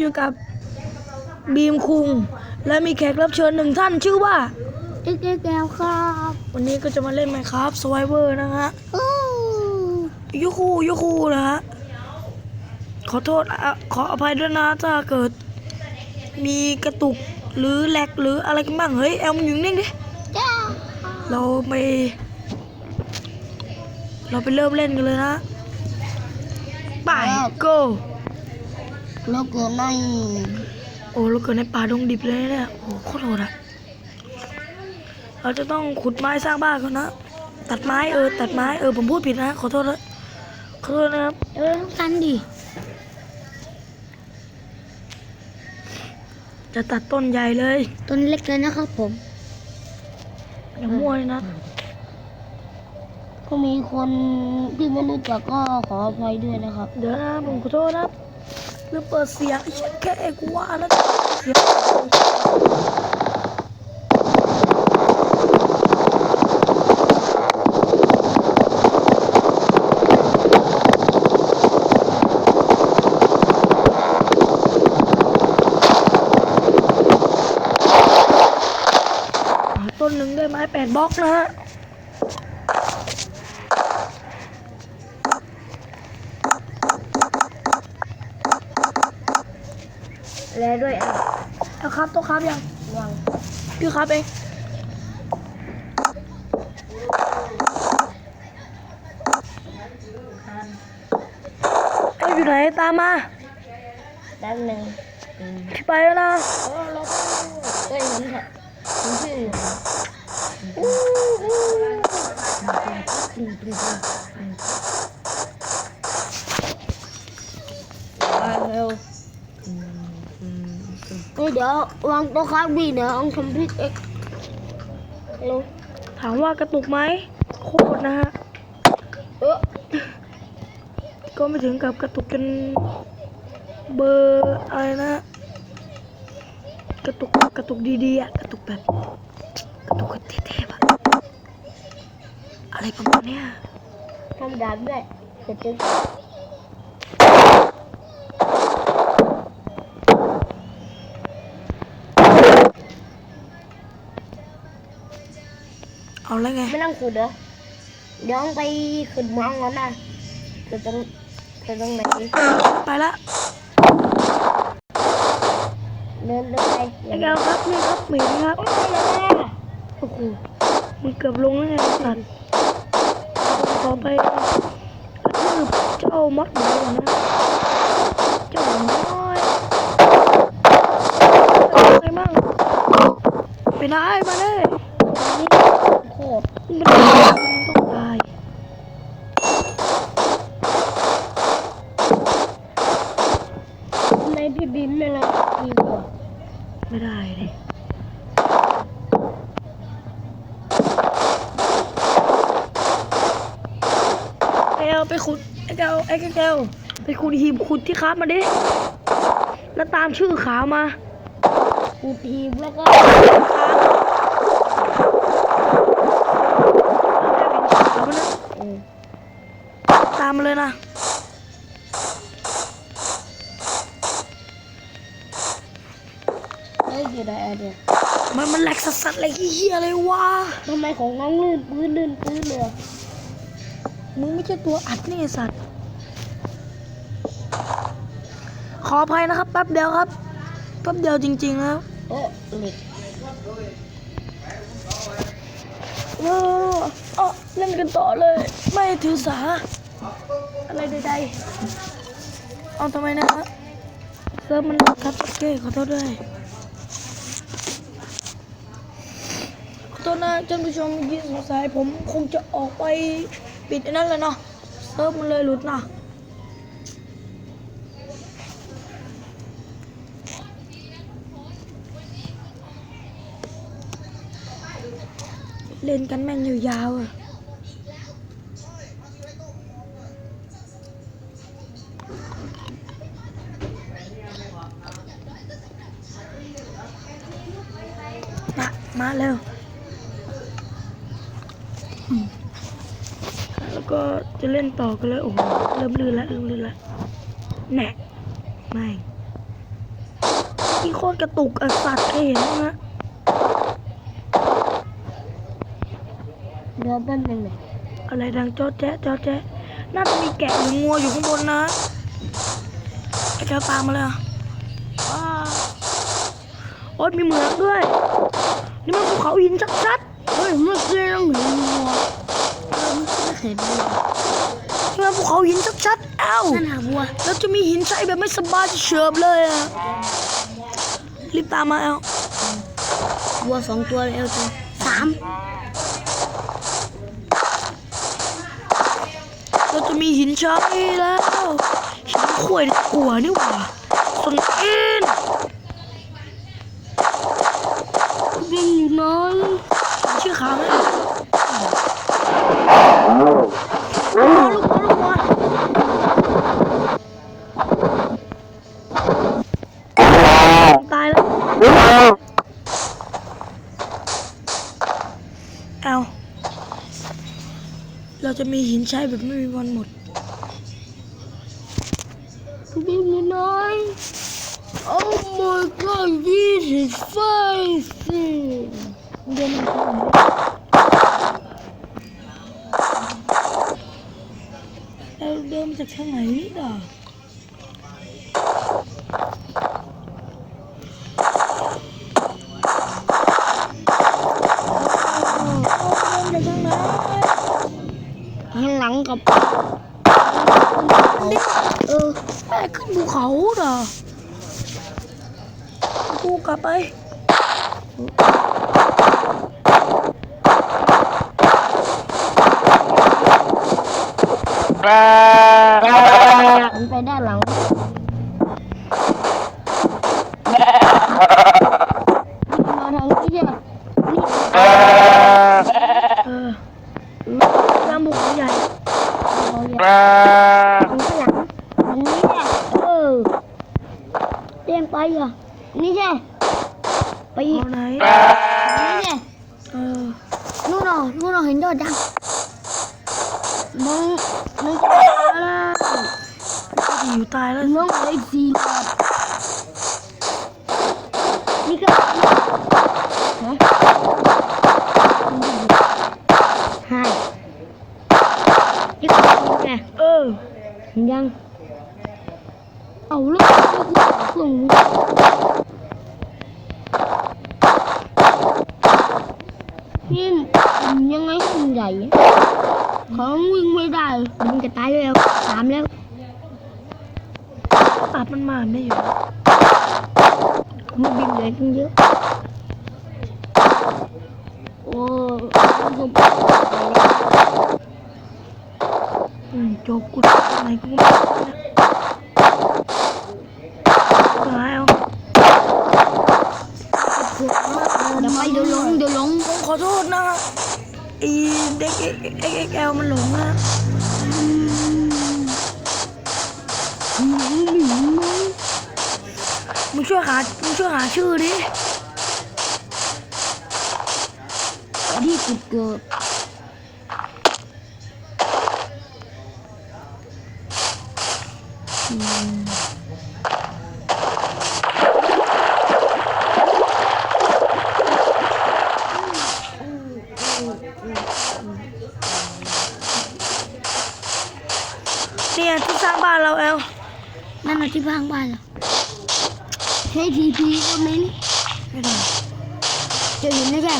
อยู่กับบีมคุง และมีแขกรับเชิญหนึ่งท่านชื่อว่าเอ็กแก้วครับ วันนี้ก็จะมาเล่น Minecraft Survivor นะฮะโอ้ยูคูยูคูนะฮะขอโทษอะขออภัยด้วยนะถ้าเกิด มีกระตุกหรือแหลกหรืออะไรกันบ้างเฮ้ยแอลมันอยู่นิ่งดิจ้าเราไป เราไปเริ่มเล่นกันเลยนะไป go เราเกิดในโอ้เราเกิดในป่าดงดิบเลยนะเนี่ยโอ้โคตรโหดอะเราจะต้องขุดไม้สร้างบ้านก่อนนะ ตัดไม้เออตัดไม้เออผมพูดผิดนะขอโทษนะขอโทษนะครับ เออกันดิจะตัดต้นใหญ่เลย ต้นเล็กเลยนะครับผมอย่ามั่วเลยนะ ก็มีคนที่ไม่รู้จักก็ขออภัยด้วยนะครับ เดี๋ยวนะผมขอโทษนะ ลืมเปิดเสียงไอ้เชี่ยแค่กูว่านะเสียงอ่าต้นหนึ่งได้ไม้แปดบล็อกนะฮะ แล้วด้วยอะ เอา ครับโต๊ะครับยังยังพี่ครับเองเอาอยู่ไหนตามมาแป๊บหนึ่งพี่ไปแล้วนะเออเราเอ้ยผมค่ะผมชื่อมา ฮ้ยเดี๋ยววางต๊ะครับดีเดี๋ยวเอาคอมพิวเอ็กเร็วถามว่ากระตุกไหมโคตรนะฮะเออก็ไม่ถึงกับกระตุกจนเบอร์อะไรนะ กระตุกกระตุกดีๆอะกระตุกแบบกระตุกเท่ๆอะอะไรประมาณเนี้ยทำดาบด้วยเสร็จจึง เอาแล้วไง ไม่ต้องขุดเหรอเดี๋ยวไปขุดเมังก่อนนะขุดตรงขุดตรงไหนไปละเดินเดินไปไอ้แก้วครับนี่ครับหมีครับโอ้ยอย่ามาโอ้โหมันเกือบลงแล้วไงสัตว์ต่อไปกระทืบเจ้ามดหมูก่อนนะเจ้าหมูน้อยเป็นไงมั่งไปไหนมาเลยนี่โคตร มันต้องตายในพี่บินไม่ละมีกว่าไม่ได้เลยไอ้แก้วไปขุดไอ้แก้วไอ้แก้วไปขุดหีบขุดที่คราฟมาดิ แล้วตามชื่อขาวมาขุดทีบแล้วก็ แล้วมันนะเออตามมาเลยนะเฮ้ยเดี๋ยวได้อะเดี๋ยวมันมันแหลกสัสๆเลยเฮียเลยวะทำไมของน้องลื่นปื้นลื่นปื้นเลยอะมึงไม่ใช่ตัวอัดนี่ไอ้สัตว์ ขออภัยนะครับแป๊บเดียวครับแป๊บเดียวจริงๆนะครับโอ้เหล็ก เออเออเล่นกันต่อเลย ไม่ถือสา อะไรใดๆ เอาทำไมนะฮะเซิร์ฟมันครับโอเคขอโทษด้วย ขอโทษนะท่านผู้ชมยี่สงสัยผมคงจะออกไปปิดอันั่นเลยเนาะเซิร์ฟมันเลยหลุดนะ เล่นกันแม่งยาวๆอะมามาเร็ว แล้วก็จะเล่นต่อกันเลย โอ้โห เริ่มลื่นล้วเริ่มลื่นล้วแหนะไม่งกี้โคตรกระตุกอสัตว์เคยเห็นไหมฮะ เดี๋ยวแป๊บนึงเลยอะไรดังจอแจ๊ะจอแจ๊ะน่าจะมีแกะหรืองัวอยู่ข้างบนนะไอ้แก้วตามมาเลยอะว้าวโอ๊ตมีเหมืองด้วย นี่มันภูเขาหินชัดเฮ้ยเมื่อกี้เราเห็นวัวเออไม่เคยดูๆนี่มันภูเขาหินชัดๆเอ้านั่นหาวัวแล้วจะมีหินใส่แบบไม่สบายจะเฉิบเลยอะรีบตามมาเอ้าวัวสองตัวเลยเอาตัวสาม เราจะมีหินใช้แล้วหินข่วยกลัวนี่หว่าส่วนอินวิ่งอยู่น้อยชื่อขาไหม ใช้แบบไม่มีวันหมดวิ่งอยู่น้อย Oh my god this is fine เดินมาเราเดินมาจากทางไหนนี่ด่ะ งหลังกับเออแม่ขึ้นภูเขาด่ะกูกลับไปหันไปด้านหลังมาทางนี้ใช่ไหมนี่ เออน้ำบุกเขาใหญ่ เราเรียกทางข้างหลังอันนี้แหละเออเต้นไปเหรอนี่ใช่ไปอีก เอาไหน นี่ใช่ เออ นู่นน่ะนู่นน่ะเห็นยอดยังมึงมึงจะตายแล้วจ ญ่เขาวิ่งไม่ได้มันจะตายแล้วสามแล้วตัดมันมาไม่อยู่มันบินเลยทั้งเยอะโอ้ยก็อืมจบกูทำไมกูไม่รู้นะตายเอาเดี๋ยวไปเดี๋ยวลงเดี๋ยวลงผมขอโทษนะไอเด็กเอ็กเอ็กเอลมันหลงนะมึงช่วยหามึงช่วยหาชื่อดิที่จุดเกิดอืม ที่สร้างบ้านเราเอลนั่นน่ะที่สร้างบ้านเหรอให้ทีพีก็ไม่นี่ไม่ได้จะเห็นได้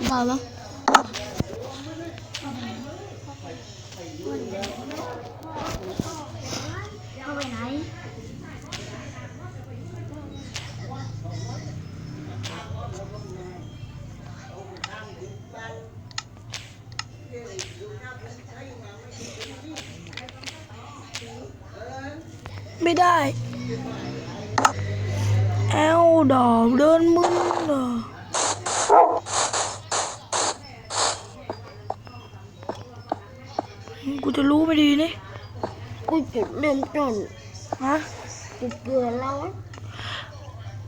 Bağla. ไม่ได้ เอาดอกเดินมึนเหรอ จะรู้ไม่ดีนี่กูจุดเริ่มต้นฮะจุดเกิดแล้ว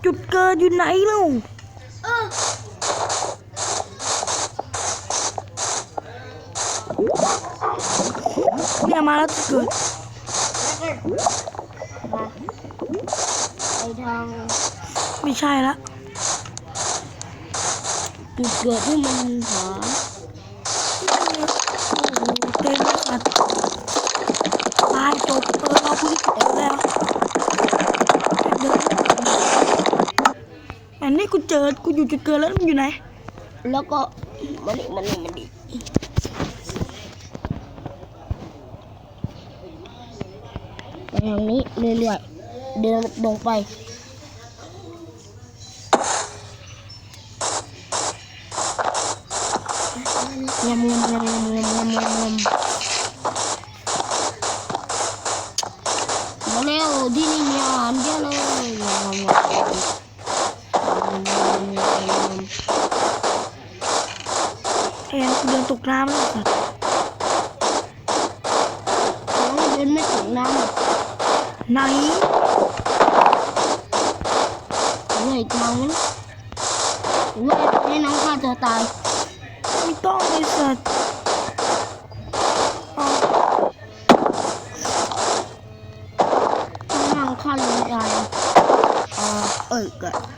จุดเกิดอยู่ไหนเล่าเออเนี่ยมาแล้วจุดเกิดแล้วก็มาไปทางไม่ใช่ละจุดเกิดที่มันหาโอ้โห เต็มสัตว์ตายจบเออเราพูดที่เจอแล้วเดินอันนี้กูเจอกูอยู่จุดเกิดแล้วมึงอยู่ไหน แล้วก็มันนี่มันนี่มันนี่ไปทางนี้เรื่อยๆเดินลงไปยำยำยำยำยำยำ เหนื่อยทางนั้นหรือว่าให้น้องฆ่าตัวตายไม่ต้องไอสัตว์เสร็จน้องฆ่าเลยตายอ่าเอ้ยก็เ